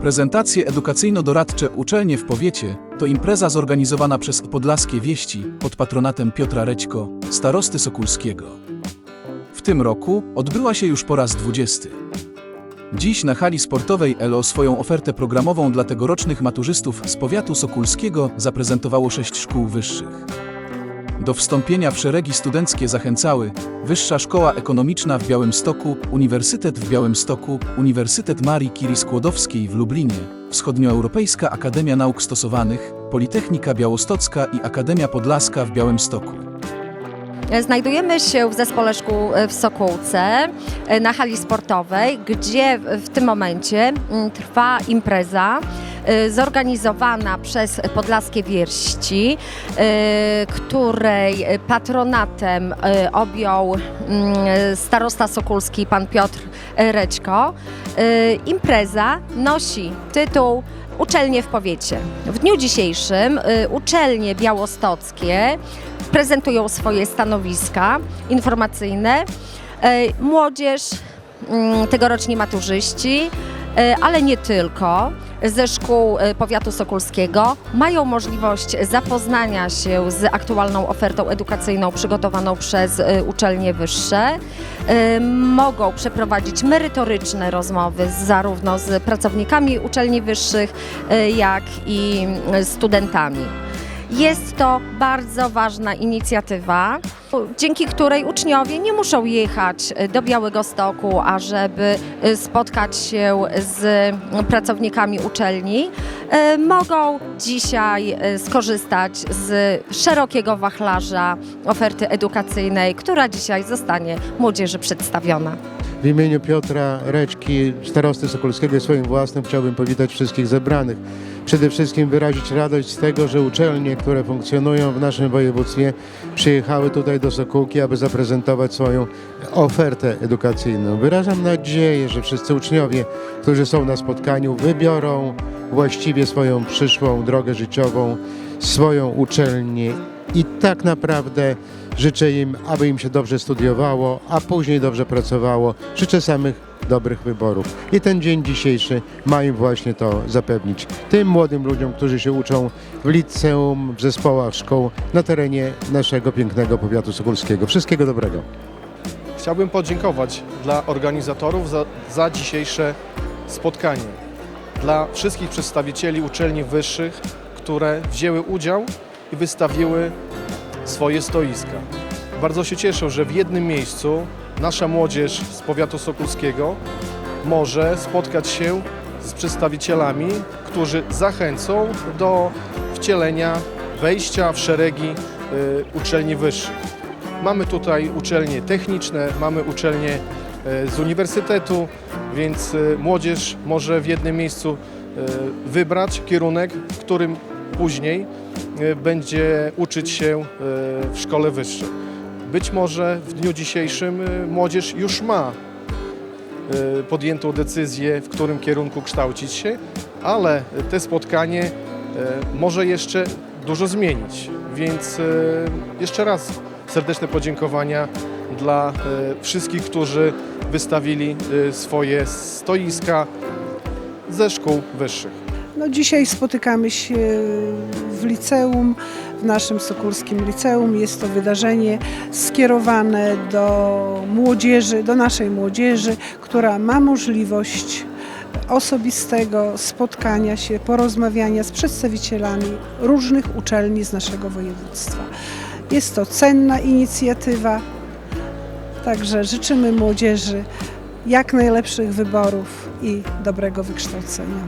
Prezentacje edukacyjno-doradcze Uczelnie w Powiecie to impreza zorganizowana przez Podlaskie Wieści pod patronatem Piotra Rećko, starosty Sokulskiego. W tym roku odbyła się już po raz 20. Dziś na hali sportowej ELO swoją ofertę programową dla tegorocznych maturzystów z powiatu sokulskiego zaprezentowało sześć szkół wyższych. Do wstąpienia w szeregi studenckie zachęcały Wyższa Szkoła Ekonomiczna w Białymstoku, Uniwersytet w Białymstoku, Uniwersytet Marii Curie Skłodowskiej w Lublinie, Wschodnioeuropejska Akademia Nauk Stosowanych, Politechnika Białostocka i Akademia Podlaska w Białymstoku. Znajdujemy się w zespole szkół w Sokółce na hali sportowej, gdzie w- tym momencie mm, trwa impreza zorganizowana przez Podlaskie Wierści, e, której patronatem e, objął mm, starosta sokulski pan Piotr Rećko. E, Impreza nosi tytuł Uczelnie w powiecie. W dniu dzisiejszym y, uczelnie białostockie prezentują swoje stanowiska informacyjne. Y, Młodzież, mm, tegoroczni maturzyści, y, ale nie tylko, ze szkół y, powiatu sokulskiego mają możliwość zapoznania się z aktualną ofertą edukacyjną przygotowaną przez y, uczelnie wyższe. Mogą przeprowadzić merytoryczne rozmowy zarówno z pracownikami uczelni wyższych, jak i studentami. Jest to bardzo ważna inicjatywa, dzięki której uczniowie nie muszą jechać y, do Białego Stoku, ażeby y, spotkać się z pracownikami uczelni. Y, Mogą dzisiaj skorzystać z szerokiego wachlarza oferty edukacyjnej, która dzisiaj zostanie młodzieży przedstawiona. W imieniu Piotra Reczki, starosty Sokolskiego i swoim własnym chciałbym powitać wszystkich zebranych. Przede wszystkim wyrazić radość z tego, że uczelnie, które funkcjonują w naszym województwie, przyjechały tutaj do Sokółki, aby zaprezentować swoją ofertę edukacyjną. Wyrażam nadzieję, że wszyscy uczniowie, którzy są na spotkaniu, wybiorą właściwie swoją przyszłą drogę życiową, swoją uczelnię i tak naprawdę życzę im, aby im się dobrze studiowało, a później dobrze pracowało. Życzę samych dobrych wyborów. I ten dzień dzisiejszy ma im właśnie to zapewnić. Tym młodym ludziom, którzy się uczą w liceum, w zespołach szkół na terenie naszego pięknego powiatu sokolskiego. Wszystkiego dobrego. Chciałbym podziękować dla organizatorów za, za dzisiejsze spotkanie. Dla wszystkich przedstawicieli uczelni wyższych, które wzięły udział i wystawiły swoje stoiska. Bardzo się cieszę, że w jednym miejscu nasza młodzież z powiatu sokulskiego może spotkać się z przedstawicielami, którzy zachęcą do wcielenia, wejścia w szeregi y, uczelni wyższych. Mamy tutaj uczelnie techniczne, mamy uczelnie e, z uniwersytetu, więc e, młodzież może w jednym miejscu wybrać kierunek, w którym później e, będzie uczyć się e, w szkole wyższej. Być może w dniu dzisiejszym e, młodzież już ma podjętą decyzję, w którym kierunku kształcić się, ale te spotkanie może jeszcze dużo zmienić. Więc jeszcze raz serdeczne podziękowania dla wszystkich, którzy wystawili swoje stoiska ze szkół wyższych. No dzisiaj spotykamy się w liceum, w naszym Sokulskim Liceum. Jest to wydarzenie skierowane do młodzieży, do naszej młodzieży, która ma możliwość osobistego spotkania się, porozmawiania z przedstawicielami różnych uczelni z naszego województwa. Jest to cenna inicjatywa, także życzymy młodzieży jak najlepszych wyborów i dobrego wykształcenia.